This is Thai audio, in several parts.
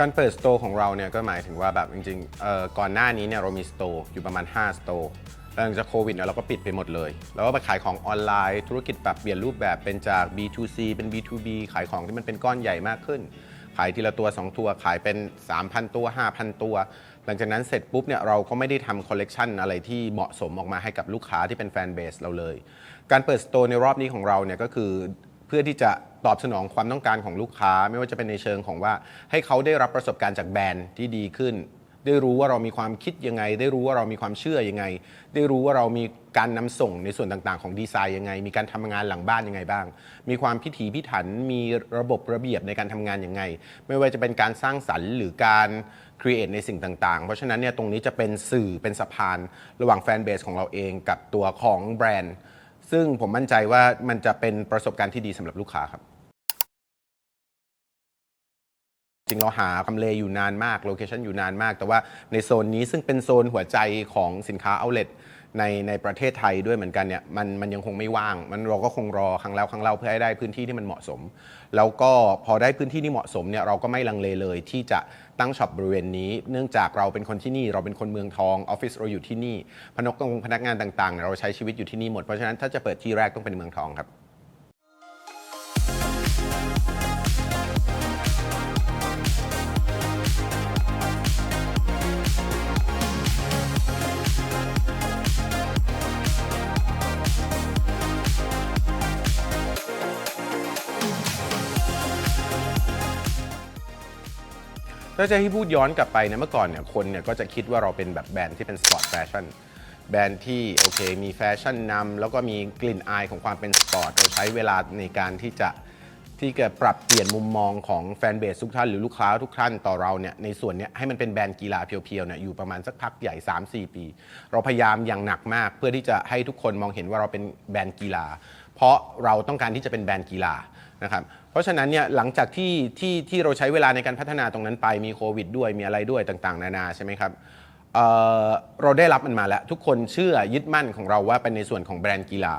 การเปิดสโตร์ของเราเนี่ยก็หมายถึงว่าแบบจริงๆก่อนหน้านี้เนี่ยเรามีสโตร์อยู่ประมาณ 5 สโตร์หลังจากโควิดเนี่ยเราก็ปิดไปหมดเลย แล้วก็ไปขายของออนไลน์ ธุรกิจปรับเปลี่ยนรูปแบบเป็นจาก B2C เป็น B2B ขายของที่มันเป็นก้อนใหญ่มากขึ้น ขายทีละตัว 2 ตัว ขายเป็น 3,000 ตัว 5,000 ตัว หลังจากนั้นเสร็จปุ๊บเนี่ยเราก็ไม่ได้ทำคอลเลกชันอะไรที่เหมาะสมออกมาให้กับลูกค้าที่เป็นแฟนเบสเราเลย การเปิดสโตร์ในรอบนี้ของเราเนี่ยก็คือเพื่อที่จะ ตอบสนองความต้องการของลูกค้า ไม่ว่าจะเป็นในเชิงของว่า ให้เขาได้รับประสบการณ์จากแบรนด์ที่ดีขึ้น ได้รู้ว่าเรามีความคิดยังไง ได้รู้ว่าเรามีความเชื่อยังไง ได้รู้ว่าเรามีการนำส่งในส่วนต่างๆ ของดีไซน์ยังไง มีการทำงานหลังบ้านยังไงบ้าง มีความพิถีพิถัน มีระบบระเบียบในการทำงานยังไง ไม่ว่าจะเป็นการสร้างสรรค์หรือการครีเอทในสิ่งต่างๆ เพราะฉะนั้นเนี่ยตรงนี้จะเป็นสื่อเป็นสะพานระหว่างแฟนเบสของเราเองกับตัวของแบรนด์ ซึ่งผมมั่นใจว่ามันจะเป็นประสบการณ์ที่ดีสำหรับลูกค้าครับ จริงเราหาทำเลอยู่นานมากโลเคชันอยู่นานมาก แต่ว่าในโซนนี้ซึ่งเป็นโซนหัวใจของสินค้าเอาเล t ในในประเทศไทยด้วยเหมือนกันเนี่ยมันมันยังคงไม่ว่าง มันเราก็คงรอครั้งแล้วครั้งเล่าเพื่อให้ได้พื้นที่ที่มันเหมาะสม แล้วก็พอได้พื้นที่ที่เหมาะสมเนี่ยเราก็ไม่ลังเลเลยที่จะตั้งช็อปบริเวณนี้ เนื่องจากเราเป็นคนที่นี่เราเป็นคนเมืองทองออฟฟิศเราอยู่ที่นี่พนักงานพนักงานต่างๆ เราใช้ชีวิตอยู่ที่นี่หมดเพราะฉะนั้นถ้าจะเปิดที่แรกต้องเป็นเมืองทองครับ ถ้าจะให้พูดย้อนกลับไปเนี่ยเมื่อก่อนเนี่ยคนเนี่ยก็จะคิดว่าเราเป็นแบบแบรนด์ที่เป็นสปอร์ตแฟชั่นแบรนด์ที่โอเคมีแฟชั่นนำแล้วก็มีกลิ่นอายของความเป็นสปอร์ตเราใช้เวลาในการที่จะที่จะปรับเปลี่ยนมุมมองของแฟนเบสทุกท่านหรือลูกค้าทุกท่านต่อเราเนี่ยในส่วนเนี้ยให้มันเป็นแบรนด์กีฬาเพียวๆเนี่ยอยู่ประมาณสักพักใหญ่ 3-4 ปี เราพยายามอย่างหนักมาก เพื่อที่จะให้ทุกคนมองเห็นว่าเราเป็นแบรนด์กีฬา เพราะเราต้องการที่จะเป็นแบรนด์กีฬา นะครับเพราะฉะนั้นเนี่ยหลังจากที่ที่ที่เราใช้เวลาในการพัฒนาตรงนั้นไปมีโควิดด้วยมีอะไรด้วยต่างๆ นานาใช่ไหมครับเเราได้รับมันมาแล้ว ทุกคนเชื่อยึดมั่นของเราว่าเป็นในส่วนของแบรนด์กีฬา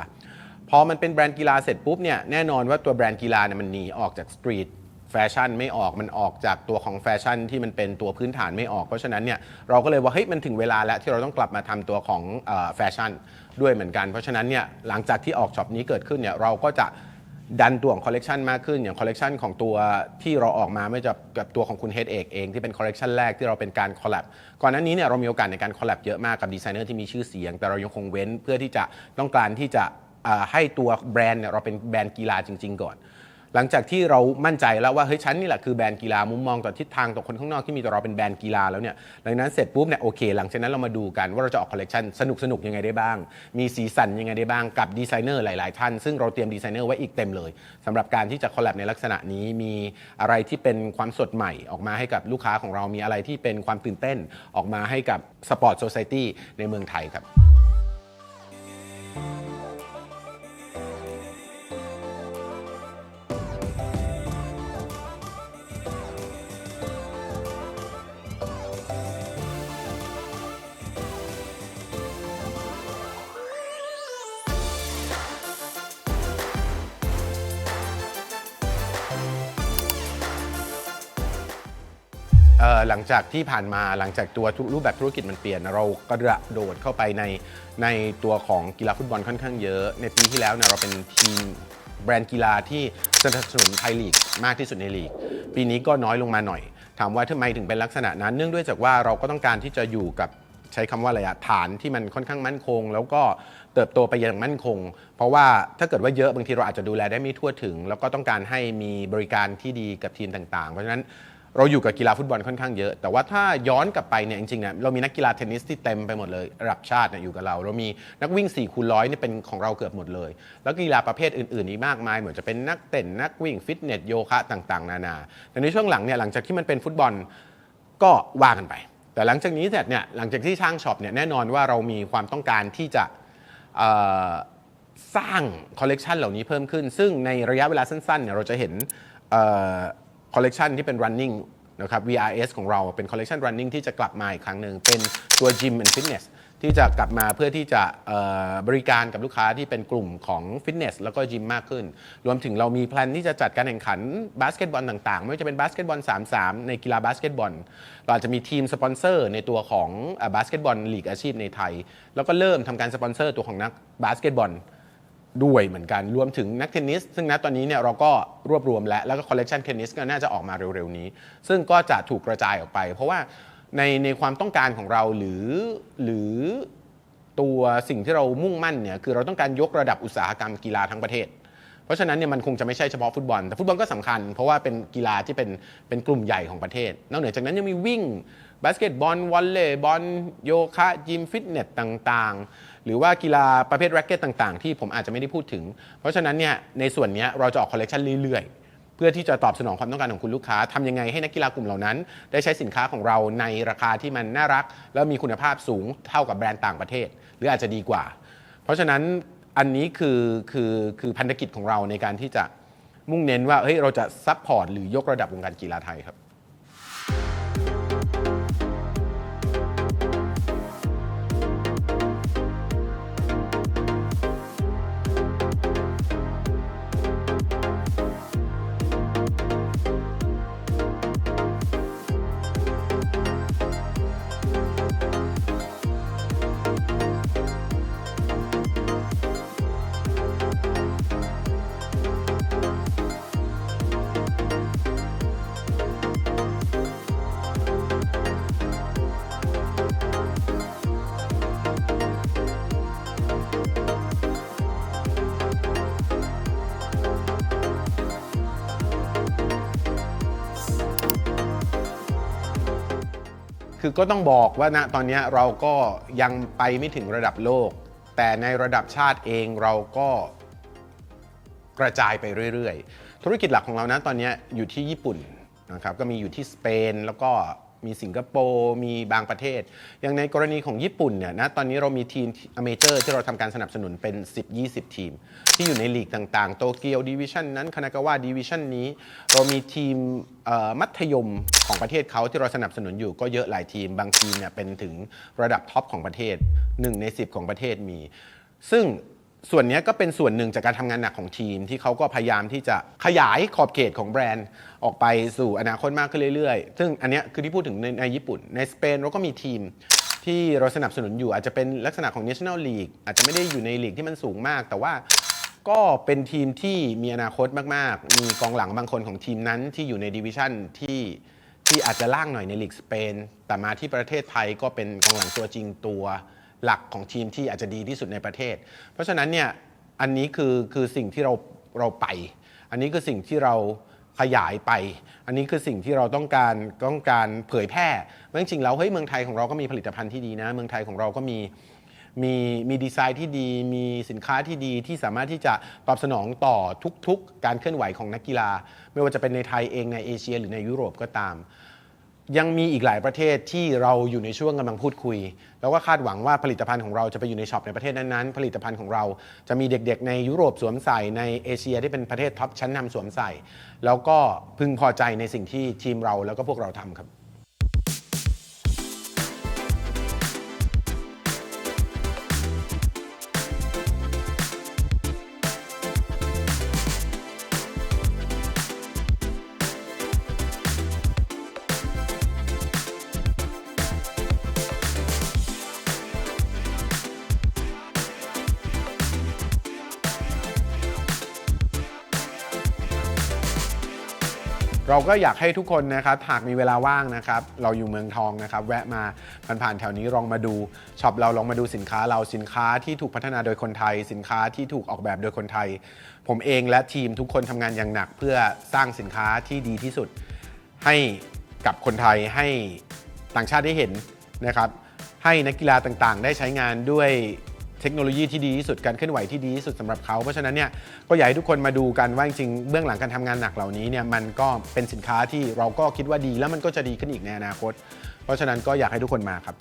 พอมันเป็นแบรนด์กีฬาเสร็จปุ๊บเนี่ยแน่นอนว่าตัวแบรนด์กีฬาเนี่ยมันหนีออกจากสตรีทแฟชั่นไม่ออกมันออกจากตัวของแฟชั่นที่มันเป็นตัวพื้นฐานไม่ออกเพราะฉะนั้นเนี่ยเราก็เลยว่าเฮ้ยมันถึงเวลาแล้วที่เราต้องกลับมาทำตัวของแฟชั่นด้วยเหมือนกัน เพราะฉะนั้นเนี่ยหลังจากที่ออกช็อปนี้เกิดขึ้นเนี่ยเราก็จะ ดันตัวของคอลเลกชันมากขึ้นอย่างคอลเลกชันของตัวที่เราออกมาไม่จะกับตัวของคุณเฮดเอกเองที่เป็นคอลเลกชันแรกที่เราเป็นการคอลแลบก่อนหน้านี้เนี่ยเรามีโอกาสในการคอลแลบเยอะมากกับดีไซเนอร์ที่มีชื่อเสียง แต่เรายังคงเว้นเพื่อที่จะต้องการที่จะให้ตัวแบรนด์เนี่ยเราเป็นแบรนด์กีฬาจริง ๆ ก่อน หลังจากที่เรามั่นใจแล้วว่าเฮ้ยฉันนี่แหละคือแบรนด์กีฬามุมมองต่อทิศทางต่อคนข้างนอกที่มีต่อเราเป็นแบรนด์กีฬาแล้วเนี่ยหลังนั้นเสร็จปุ๊บเนี่ยโอเค หลังจากนั้นเรามาดูกันว่าเราจะออกคอลเลกชันสนุกสนุกยังไงได้บ้าง มีสีสันยังไงได้บ้างกับดีไซเนอร์หลาย ๆ ท่าน ซึ่งเราเตรียมดีไซเนอร์ไว้อีกเต็มเลยสำหรับการที่จะคอลแลบในลักษณะนี้มีอะไรที่เป็นความสดใหม่ออกมาให้กับลูกค้าของเรามีอะไรที่เป็นความตื่นเต้นออกมาให้กับสปอร์ตโซซตี้ในเมืองไทยครับ หลังจากที่ผ่านมาหลังจากตัวรูปแบบธุรกิจมันเปลี่ยน เรากระโดดเข้าไปในในตัวของกีฬาฟุตบอลค่อนข้างเยอะ ในปีที่แล้วเนี่ยเราเป็นทีมแบรนด์กีฬาที่สนับสนุนไทยลีกมากที่สุดในลีก ปีนี้ก็น้อยลงมาหน่อย ถามว่าทำไมถึงเป็นลักษณะนั้น เนื่องด้วยจากว่าเราก็ต้องการที่จะอยู่กับใช้คำว่าอะไรอะฐานที่มันค่อนข้างมั่นคง แล้วก็เติบโตไปอย่างมั่นคง เพราะว่าถ้าเกิดว่าเยอะบางทีเราอาจจะดูแลได้ไม่ทั่วถึง แล้วก็ต้องการให้มีบริการที่ดีกับทีมต่างๆ เพราะฉะนั้น เราอยู่กับกีฬาฟุตบอลค่อนข้างเยอะ แต่ว่าถ้าย้อนกลับไปเนี่ยจริงๆเนี่ยเรามีนักกีฬาเทนนิสที่เต็มไปหมดเลยระดับชาติเนี่ยอยู่กับเรา เรามีนักวิ่ง4คูณร้อยนี่เป็นของเราเกือบหมดเลย แล้วกีฬาประเภทอื่นๆอีกมากมายเหมือนจะเป็นนักเต้นนักวิ่งฟิตเนสโยคะต่างๆ นานาแต่ในช่วงหลังเนี่ยหลังจากที่มันเป็นฟุตบอลก็ว่ากันไป แต่หลังจากนี้เสร็จเนี่ยหลังจากที่ช่างช็อปเนี่ยแน่นอนว่าเรามีความต้องการที่จะสร้างคอลเลกชันเหล่านี้เพิ่มขึ้น ซึ่งในระยะเวลาสั้นๆเนี่ยเราจะเห็น คอลเลกชันที่เป็น running นะครับ VRS ของเราเป็นคอลเลกชัน running ที่จะกลับมาอีกครั้งหนึ่งเป็นตัว gym and fitness ที่จะกลับมาเพื่อที่จะบริการกับลูกค้าที่เป็นกลุ่มของฟิตเนสแล้วก็ยิมมากขึ้น รวมถึงเรามีแพลนที่จะจัดการแข่งขันบาสเกตบอลต่างๆ ไม่ว่าจะเป็นบาสเกตบอล 3-3 ในกีฬาบาสเกตบอล เราจจะมีทีมสปอนเซอร์ในตัวของบาสเกตบอลลีกอาชีพในไทย แล้วก็เริ่มทำการสปอนเซอร์ตัวของนักบาสเกตบอล ด้วยเหมือนกันรวมถึงนักเทนนิส ซึ่งณตอนนี้เนี่ยเราก็รวบรวมแล้วแล้วก็คอลเลกชันเทนนิสก็น่าจะออกมาเร็วๆนี้ ซึ่งก็จะถูกกระจายออกไป เพราะว่าในในความต้องการของเราหรือหรือตัวสิ่งที่เรามุ่งมั่นเนี่ยคือเราต้องการยกระดับอุตสาหกรรมกีฬาทั้งประเทศ เพราะฉะนั้นเนี่ยมันคงจะไม่ใช่เฉพาะฟุตบอล แต่ฟุตบอลก็สำคัญ เพราะว่าเป็นกีฬาที่เป็นเป็นกลุ่มใหญ่ของประเทศ นอกเหนือจากนั้นยังมีวิ่งบาสเกตบอลวอลเลย์บอลโยคะยิมฟิตเนสต่างๆ หรือว่ากีฬาประเภทแร็กเก็ตต่างๆ ที่ผมอาจจะไม่ได้พูดถึง เพราะฉะนั้นเนี่ยในส่วนนี้เราจะออกคอลเลกชันเรื่อยๆ เพื่อที่จะตอบสนองความต้องการของคุณลูกค้าทำยังไงให้นักกีฬากลุ่มเหล่านั้น ได้ใช้สินค้าของเราในราคาที่มันน่ารัก แล้วมีคุณภาพสูงเท่ากับแบรนด์ต่างประเทศ หรืออาจจะดีกว่า เพราะฉะนั้นอันนี้คือคือคือพันธกิจของเราในการที่จะมุ่งเน้นว่าเฮ้ยเราจะซัพพอร์ตหรือยกระดับวงการกีฬาไทยครับ คือก็ต้องบอกว่าณตอนนี้เราก็ยังไปไม่ถึงระดับโลก แต่ในระดับชาติเองเราก็กระจายไปเรื่อยๆ ธุรกิจหลักของเรานะตอนนี้อยู่ที่ญี่ปุ่นนะครับก็มีอยู่ที่สเปนแล้วก็ มีสิงคโปร์มีบางประเทศ อย่างในกรณีของญี่ปุ่นเนี่ยนะตอนนี้เรามีทีมอเมเจอร์ที่เราทำการสนับสนุนเป็น 10-20 ทีม ที่อยู่ในลีกต่างๆ โตเกียวดิวิชันนั้นคานากาวะดิวิชันนี้ เรามีทีมมัธยมของประเทศเขาที่เราสนับสนุนอยู่ก็เยอะหลายทีม บางทีมเนี่ยเป็นถึงระดับท็อปของประเทศ 1 ใน 10 ของประเทศมี ซึ่ง ส่วนนี้ก็เป็นส่วนหนึ่งจากการทำงานหนักของทีม ที่เขาก็พยายามที่จะขยายขอบเขตของแบรนด์ออกไปสู่อนาคตมากขึ้นเรื่อยๆ ซึ่งอันนี้คือที่พูดถึงในในญี่ปุ่น ในสเปนเราก็มีทีมที่เราสนับสนุนอยู่อาจจะเป็นลักษณะของ national league อาจจะไม่ได้อยู่ในลีกที่มันสูงมาก แต่ว่าก็เป็นทีมที่มีอนาคตมากๆ มีกองหลังบางคนของทีมนั้นที่อยู่ในดิวิชั่นที่ที่อาจจะล่างหน่อยในลีกสเปน แต่มาที่ประเทศไทยก็เป็นกองหลังตัวจริงตัว หลักของทีมที่อาจจะดีที่สุดในประเทศ เพราะฉะนั้นเนี่ยอันนี้คือคือสิ่งที่เราเราไป อันนี้คือสิ่งที่เราขยายไป อันนี้คือสิ่งที่เราต้องการต้องการเผยแพร่จริงๆแล้วเฮ้ยเมืองไทยของเราก็มีผลิตภัณฑ์ที่ดีนะ เมืองไทยของเราก็มีมีมีดีไซน์ที่ดี มีสินค้าที่ดีที่สามารถที่จะตอบสนองต่อทุกๆการเคลื่อนไหวของนักกีฬา ไม่ว่าจะเป็นในไทยเองในเอเชีย หรือในยุโรปก็ตาม ยังมีอีกหลายประเทศที่เราอยู่ในช่วงกำลังพูดคุย แล้วก็คาดหวังว่าผลิตภัณฑ์ของเราจะไปอยู่ในช็อปในประเทศนั้นๆ ผลิตภัณฑ์ของเราจะมีเด็กๆ ในยุโรปสวมใส่ในเอเชียที่เป็นประเทศท็อปชั้นนำสวมใส่ แล้วก็พึงพอใจในสิ่งที่ทีมเราแล้วก็พวกเราทำครับ เราก็อยากให้ทุกคนนะครับหากมีเวลาว่างนะครับ เราอยู่เมืองทองนะครับ แวะมาผ่านๆแถวนี้ลองมาดูช็อปเราลองมาดูสินค้าเราสินค้าที่ถูกพัฒนาโดยคนไทย สินค้าที่ถูกออกแบบโดยคนไทย ผมเองและทีมทุกคนทำงานอย่างหนัก เพื่อสร้างสินค้าที่ดีที่สุด ให้กับคนไทยให้ต่างชาติได้เห็นนะครับ ให้นักกีฬาต่างๆ ได้ใช้งานด้วย ทคโนโลยีที่ดีที่สุดการเคลื่อนไหวที่ดีที่สุดสำหรับเขาเพราะฉะนั้นเนี่ยก็อยากให้ทุกคนมาดูกันว่าจริงๆเบื้องหลังการทำงานหนักเหล่านี้เนี่ยมันก็เป็นสินค้าที่เราก็คิดว่าดีแล้วมันก็จะดีขึ้นอีกในอนาคต เพราะฉะนั้นก็อยากให้ทุกคนมาครับ